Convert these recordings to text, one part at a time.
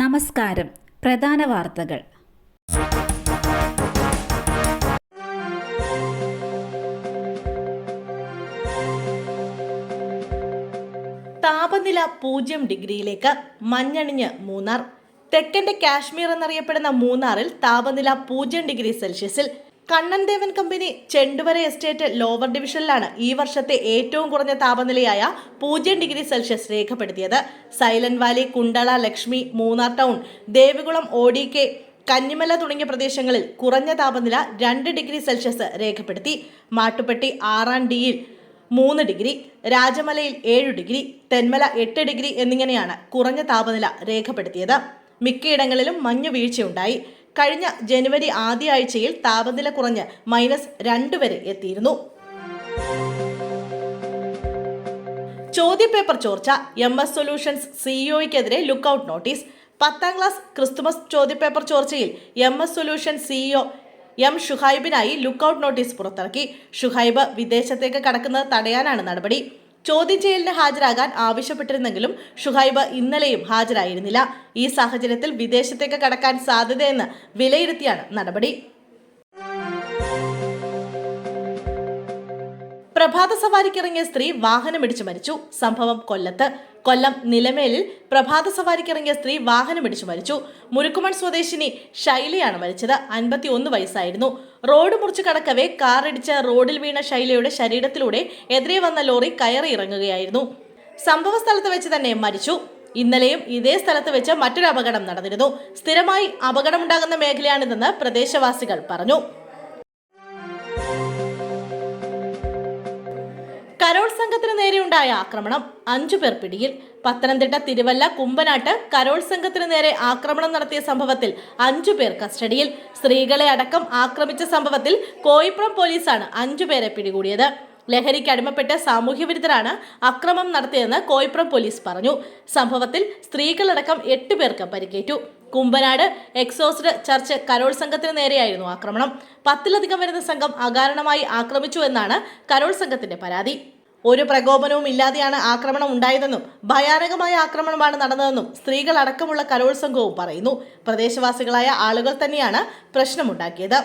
നമസ്കാരം. പ്രധാന വാർത്തകൾ. താപനില പൂജ്യം ഡിഗ്രിയിലേക്ക് മഞ്ഞണിഞ്ഞ് മൂന്നാർ. തെക്കന്റെ കാശ്മീർ എന്നറിയപ്പെടുന്ന മൂന്നാറിൽ താപനില പൂജ്യം degree സെൽഷ്യസിൽ Kannan Devan company Chenduvara estate lower ഡിവിഷനിലാണ് ഈ വർഷത്തെ ഏറ്റവും കുറഞ്ഞ താപനിലയായ പൂജ്യം ഡിഗ്രി സെൽഷ്യസ് രേഖപ്പെടുത്തിയത്. Silent valley Kundala Lakshmi Munnar town Devikulam O K Kannimala തുടങ്ങിയ പ്രദേശങ്ങളിൽ കുറഞ്ഞ താപനില രണ്ട് ഡിഗ്രി സെൽഷ്യസ് രേഖപ്പെടുത്തി. മാട്ടുപ്പെട്ടി ആറാം ഡിയിൽ മൂന്ന് ഡിഗ്രി രാജമലയിൽ ഏഴ് ഡിഗ്രി തെന്മല എട്ട് ഡിഗ്രി എന്നിങ്ങനെയാണ് കുറഞ്ഞ താപനില രേഖപ്പെടുത്തിയത്. മിക്കയിടങ്ങളിലും മഞ്ഞു വീഴ്ചയുണ്ടായി കഴിഞ്ഞ ജനുവരി ആദ്യ ആഴ്ചയിൽ താപനില കുറഞ്ഞ് മൈനസ് രണ്ട് വരെ എത്തിയിരുന്നു. ചോദ്യപേപ്പർ ചോർച്ച. എം എസ് സൊല്യൂഷൻസ് സിഇഒയ്ക്കെതിരെ ലുക്കൌട്ട് നോട്ടീസ്. പത്താം ക്ലാസ് ക്രിസ്തുമസ് ചോദ്യപേപ്പർ ചോർച്ചയിൽ M S solution CEO M ഷുഹൈബിനായി ലുക്കൌട്ട് നോട്ടീസ് പുറത്തിറക്കി. ഷുഹൈബ് വിദേശത്തേക്ക് കടക്കുന്നത് തടയാനാണ് നടപടി. ചോദ്യം ചെയ്യലിന് ഹാജരാകാൻ ആവശ്യപ്പെട്ടിരുന്നെങ്കിലും ഷുഹൈബ് ഇന്നലെയും ഹാജരായിരുന്നില്ല. ഈ സാഹചര്യത്തിൽ വിദേശത്തേക്ക് കടക്കാൻ സാധ്യതയെന്ന് വിലയിരുത്തിയാണ് നടപടി. പ്രഭാത സവാരിക്കിറങ്ങിയ സ്ത്രീ വാഹനമിടിച്ചു മരിച്ചു. സംഭവം കൊല്ലത്ത്. കൊല്ലം നിലമേലിൽ പ്രഭാത സവാരിക്കിറങ്ങിയ സ്ത്രീ വാഹനമിടിച്ചു മരിച്ചു. മുരുക്കുമൺ സ്വദേശിനി ശൈലിയാണ് മരിച്ചത്. അൻപത്തി ഒന്ന് വയസ്സായിരുന്നു. റോഡ് മുറിച്ച് കടക്കവേ കാറിടിച്ച റോഡിൽ വീണ ശൈലയുടെ ശരീരത്തിലൂടെ എതിരെ വന്ന ലോറി കയറി ഇറങ്ങുകയായിരുന്നു. സംഭവ സ്ഥലത്ത് വെച്ച് തന്നെ മരിച്ചു. ഇന്നലെയും ഇതേ സ്ഥലത്ത് വെച്ച് മറ്റൊരു അപകടം നടന്നിരുന്നു. സ്ഥിരമായി അപകടമുണ്ടാകുന്ന മേഖലയാണിതെന്ന് പ്രദേശവാസികൾ പറഞ്ഞു. കരോൾ സംഘത്തിന് നേരെയുണ്ടായ ആക്രമണം അഞ്ചു പേർ പിടിയിൽ. പത്തനംതിട്ട തിരുവല്ല കുമ്പനാട്ട് കരോൾ സംഘത്തിന് നേരെ ആക്രമണം നടത്തിയ സംഭവത്തിൽ അഞ്ചു പേർ കസ്റ്റഡിയിൽ. സ്ത്രീകളെ അടക്കം ആക്രമിച്ച സംഭവത്തിൽ കോയിപ്പുറം പോലീസാണ് അഞ്ചു പേരെ പിടികൂടിയത്. ലഹരിക്ക് അടിമപ്പെട്ട് സാമൂഹ്യവിരുദ്ധരാണ് അക്രമം നടത്തിയതെന്ന് കോയിപ്പുറം പോലീസ് പറഞ്ഞു. സംഭവത്തിൽ സ്ത്രീകളടക്കം എട്ട് പേർക്ക് പരിക്കേറ്റു. കുമ്പനാട് എക്സോസ്ഡ് ചർച്ച് കരോൾ സംഘത്തിന് നേരെയായിരുന്നു ആക്രമണം. പത്തിലധികം വരുന്ന സംഘം അകാരണമായി ആക്രമിച്ചു എന്നാണ് കരോൾ സംഘത്തിന്റെ പരാതി. ഒരു പ്രകോപനവും ഇല്ലാതെയാണ് ആക്രമണം ഉണ്ടായതെന്നും ഭയാനകമായ ആക്രമണമാണ് നടന്നതെന്നും സ്ത്രീകൾ അടക്കമുള്ള സംഘവും പറയുന്നു. പ്രദേശവാസികളായ ആളുകൾ തന്നെയാണ് പ്രശ്നമുണ്ടാക്കിയത്.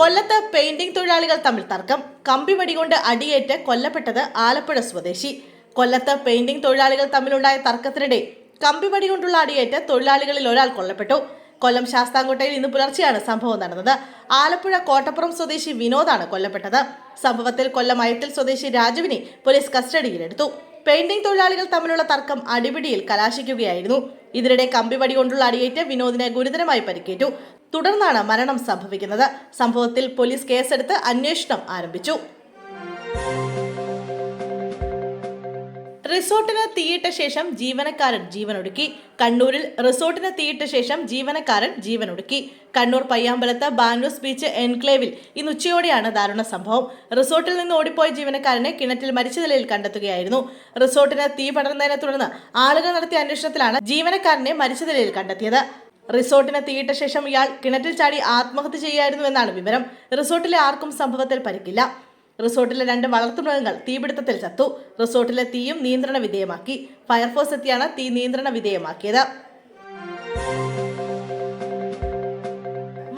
കൊല്ലത്ത് പെയിന്റിംഗ് തൊഴിലാളികൾ തമ്മിൽ തർക്കം. കമ്പി വടികൊണ്ട് അടിയേറ്റ് കൊല്ലപ്പെട്ടത് ആലപ്പുഴ സ്വദേശി. കൊല്ലത്ത് പെയിന്റിംഗ് തൊഴിലാളികൾ തമ്മിലുണ്ടായ തർക്കത്തിനിടെ കമ്പി കൊണ്ടുള്ള അടിയേറ്റ് തൊഴിലാളികളിൽ ഒരാൾ കൊല്ലപ്പെട്ടു. കൊല്ലം ശാസ്താംകോട്ടയിൽ ഇന്ന് പുലർച്ചെയാണ് സംഭവം നടന്നത്. ആലപ്പുഴ കോട്ടപ്പുറം സ്വദേശി വിനോദാണ് കൊല്ലപ്പെട്ടത്. സംഭവത്തിൽ കൊല്ലം അയത്തിൽ സ്വദേശി രാജുവിനെ പോലീസ് കസ്റ്റഡിയിലെടുത്തു. പെയിന്റിംഗ് തൊഴിലാളികൾ തമ്മിലുള്ള തർക്കം അടിപിടിയിൽ കലാശിക്കുകയായിരുന്നു. ഇതിനിടെ കമ്പിവടി കൊണ്ടുള്ള അടിയേറ്റ് വിനോദിനെ ഗുരുതരമായി പരിക്കേറ്റു. തുടർന്നാണ് മരണം സംഭവിക്കുന്നത്. സംഭവത്തിൽ പോലീസ് കേസെടുത്ത് അന്വേഷണം ആരംഭിച്ചു. റിസോർട്ടിന് തീയിട്ട ശേഷം ജീവനക്കാരൻ ജീവനൊടുക്കി. കണ്ണൂരിൽ റിസോർട്ടിന് തീയിട്ട ശേഷം ജീവനക്കാരൻ ജീവനൊടുക്കി. കണ്ണൂർ പയ്യാമ്പലത്ത് ബാനൂസ് ബീച്ച് എൻക്ലേവിൽ ഇന്ന് ഉച്ചയോടെയാണ് ദാരുണ സംഭവം. റിസോർട്ടിൽ നിന്ന് ഓടിപ്പോയ ജീവനക്കാരനെ കിണറ്റിൽ മരിച്ച നിലയിൽ കണ്ടെത്തുകയായിരുന്നു. റിസോർട്ടിന് തീ പടർന്നതിനെ തുടർന്ന് ആളുകൾ നടത്തിയ അന്വേഷണത്തിലാണ് ജീവനക്കാരനെ മരിച്ച നിലയിൽ കണ്ടെത്തിയത്. റിസോർട്ടിന് തീയിട്ട ശേഷം ഇയാൾ കിണറ്റിൽ ചാടി ആത്മഹത്യ ചെയ്യായിരുന്നു എന്നാണ് വിവരം. റിസോർട്ടിലെ ആർക്കും സംഭവത്തിൽ പരിക്കില്ല. റിസോർട്ടിലെ രണ്ട് വളർത്തുമൃഗങ്ങൾ തീപിടുത്തത്തിൽ ചത്തു. റിസോർട്ടിലെ തീയും നിയന്ത്രണ വിധേയമാക്കി. ഫയർഫോഴ്സ് എത്തിയാണ് തീ നിയന്ത്രണ വിധേയമാക്കിയത്.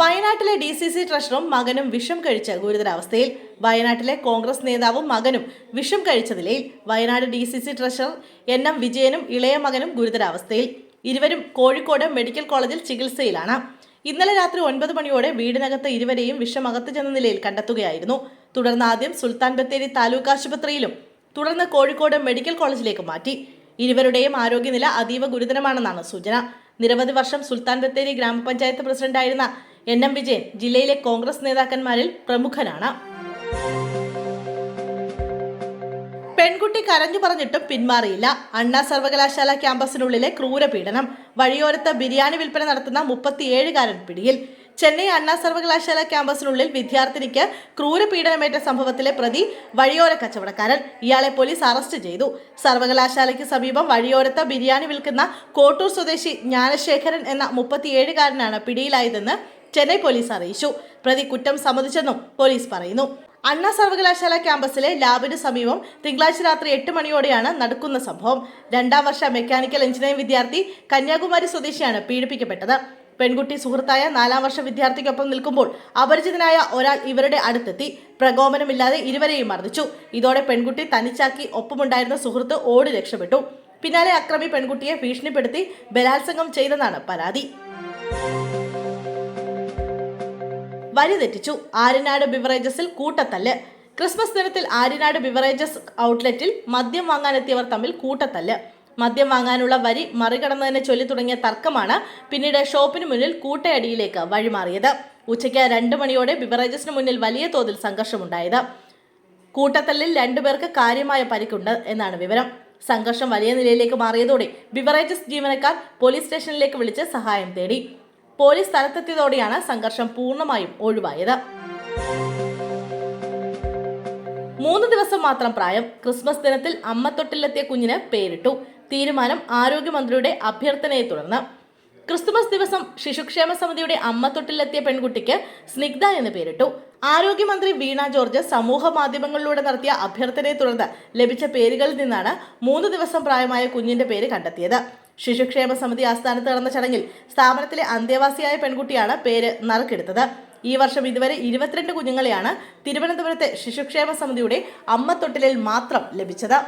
വയനാട്ടിലെ ഡി സി സി ട്രഷറും മകനും വിഷം കഴിച്ച ഗുരുതരാവസ്ഥയിൽ. വയനാട്ടിലെ കോൺഗ്രസ് നേതാവും മകനും വിഷം കഴിച്ച നിലയിൽ Wayanad D C C treasurer N M വിജയനും ഇളയ മകനും ഗുരുതരാവസ്ഥയിൽ. ഇരുവരും കോഴിക്കോട് മെഡിക്കൽ കോളേജിൽ ചികിത്സയിലാണ്. ഇന്നലെ രാത്രി ഒൻപത് മണിയോടെ വീടിനകത്ത് ഇരുവരെയും വിഷം അകത്തു ചെന്ന നിലയിൽ കണ്ടെത്തുകയായിരുന്നു. തുടർന്ന് ആദ്യം സുൽത്താൻ ബത്തേരി താലൂക്ക് ആശുപത്രിയിലും തുടർന്ന് കോഴിക്കോട് മെഡിക്കൽ കോളേജിലേക്ക് മാറ്റി. ഇരുവരുടെയും ആരോഗ്യനില അതീവ ഗുരുതരമാണെന്നാണ് സൂചന. നിരവധി വർഷം സുൽത്താൻ ബത്തേരി ഗ്രാമപഞ്ചായത്ത് പ്രസിഡന്റായിരുന്ന എൻ എം വിജയൻ ജില്ലയിലെ കോൺഗ്രസ് നേതാക്കന്മാരിൽ പ്രമുഖനാണ്. പെൺകുട്ടി കരഞ്ഞു പറഞ്ഞിട്ടും പിന്മാറിയില്ല. അണ്ണാ സർവകലാശാല ക്യാമ്പസിനുള്ളിലെ ക്രൂരപീഡനം. വഴിയോരത്ത് ബിരിയാണി വിൽപ്പന നടത്തുന്ന മുപ്പത്തിയേഴുകാരൻ പിടിയിൽ. ചെന്നൈ അണ്ണാ സർവകലാശാല ക്യാമ്പസിനുള്ളിൽ വിദ്യാർത്ഥിനിക്ക് ക്രൂരപീഡനമേറ്റ സംഭവത്തിലെ പ്രതി വഴിയോര കച്ചവടക്കാരൻ. ഇയാളെ പോലീസ് അറസ്റ്റ് ചെയ്തു. സർവകലാശാലയ്ക്ക് സമീപം വഴിയോരത്ത് ബിരിയാണി വിൽക്കുന്ന കോട്ടൂർ സ്വദേശി ജ്ഞാനശേഖരൻ എന്ന മുപ്പത്തിയേഴുകാരനാണ് പിടിയിലായതെന്ന് ചെന്നൈ പോലീസ് അറിയിച്ചു. പ്രതി കുറ്റം സമ്മതിച്ചെന്നും പോലീസ് പറയുന്നു. അണ്ണാ സർവകലാശാല ക്യാമ്പസിലെ ലാബിന് സമീപം തിങ്കളാഴ്ച രാത്രി എട്ട് മണിയോടെയാണ് നടക്കുന്ന സംഭവം. രണ്ടാം വർഷ മെക്കാനിക്കൽ എഞ്ചിനീയറിംഗ് വിദ്യാർത്ഥി കന്യാകുമാരി സ്വദേശിയാണ് പീഡിപ്പിക്കപ്പെട്ടത്. പെൺകുട്ടി സുഹൃത്തായ നാലാം വർഷ വിദ്യാർത്ഥിക്കൊപ്പം നിൽക്കുമ്പോൾ അപരിചിതനായ ഒരാൾ ഇവരുടെ അടുത്തെത്തി. പ്രകോപനമില്ലാതെ ഇരുവരെയും മർദ്ദിച്ചു. ഇതോടെ പെൺകുട്ടി തനിച്ചാക്കി ഒപ്പമുണ്ടായിരുന്ന സുഹൃത്ത് ഓടി രക്ഷപ്പെട്ടു. പിന്നാലെ അക്രമി പെൺകുട്ടിയെ ഭീഷണിപ്പെടുത്തി ബലാത്സംഗം ചെയ്തെന്നാണ് പരാതി. വഴി തെറ്റിച്ചു ആര്യനാട് ബിവറേജസിൽ കൂട്ടത്തല്ല്. ക്രിസ്മസ് ദിനത്തിൽ ആര്യനാട് ബിവറേജസ് ഔട്ട്ലെറ്റിൽ മദ്യം വാങ്ങാനെത്തിയവർ തമ്മിൽ കൂട്ടത്തല്ല്. മദ്യം വാങ്ങാനുള്ള വരി മറികടന്നതിനെ ചൊല്ലി തുടങ്ങിയ തർക്കമാണ് പിന്നീട് ഷോപ്പിന് മുന്നിൽ കൂട്ടയടിയിലേക്ക് വഴിമാറിയത്. ഉച്ചയ്ക്ക് രണ്ട് മണിയോടെ ബിവറേജസിന് മുന്നിൽ വലിയ തോതിൽ സംഘർഷമുണ്ടായത്. കൂട്ടത്തല്ലിൽ രണ്ടുപേർക്ക് കാര്യമായ പരിക്കുണ്ട് എന്നാണ് വിവരം. സംഘർഷം വലിയ നിലയിലേക്ക് മാറിയതോടെ ബിവറേജസ് ജീവനക്കാർ പോലീസ് സ്റ്റേഷനിലേക്ക് വിളിച്ച് സഹായം തേടി. പോലീസ് സ്ഥലത്തെത്തിയതോടെയാണ് സംഘർഷം പൂർണമായും ഒഴിവായത്. മൂന്ന് ദിവസം മാത്രം പ്രായം ക്രിസ്മസ് ദിനത്തിൽ അമ്മത്തൊട്ടിലെത്തിയ കുഞ്ഞിന് പേരിട്ടു. തീരുമാനം ആരോഗ്യമന്ത്രിയുടെ അഭ്യർത്ഥനയെ തുടർന്ന്. ക്രിസ്തുമസ് ദിവസം ശിശുക്ഷേമ സമിതിയുടെ അമ്മത്തൊട്ടിലെത്തിയ പെൺകുട്ടിക്ക് സ്നിഗ്ധ എന്ന് പേരിട്ടു. ആരോഗ്യമന്ത്രി വീണ ജോർജ് സമൂഹ മാധ്യമങ്ങളിലൂടെ നടത്തിയ അഭ്യർത്ഥനയെ തുടർന്ന് ലഭിച്ച പേരുകളിൽ നിന്നാണ് മൂന്ന് ദിവസം പ്രായമായ കുഞ്ഞിന്റെ പേര് കണ്ടെത്തിയത്. ശിശുക്ഷേമ സമിതി ആസ്ഥാനത്ത് നടന്ന ചടങ്ങിൽ സ്ഥാപനത്തിലെ അന്തേവാസിയായ പെൺകുട്ടിയാണ് പേര് നറുക്കെടുത്തത്. ഈ വർഷം ഇതുവരെ ഇരുപത്തിരണ്ട് കുഞ്ഞുങ്ങളെയാണ് തിരുവനന്തപുരത്തെ ശിശുക്ഷേമ സമിതിയുടെ അമ്മത്തൊട്ടിലിൽ മാത്രം ലഭിച്ചത്.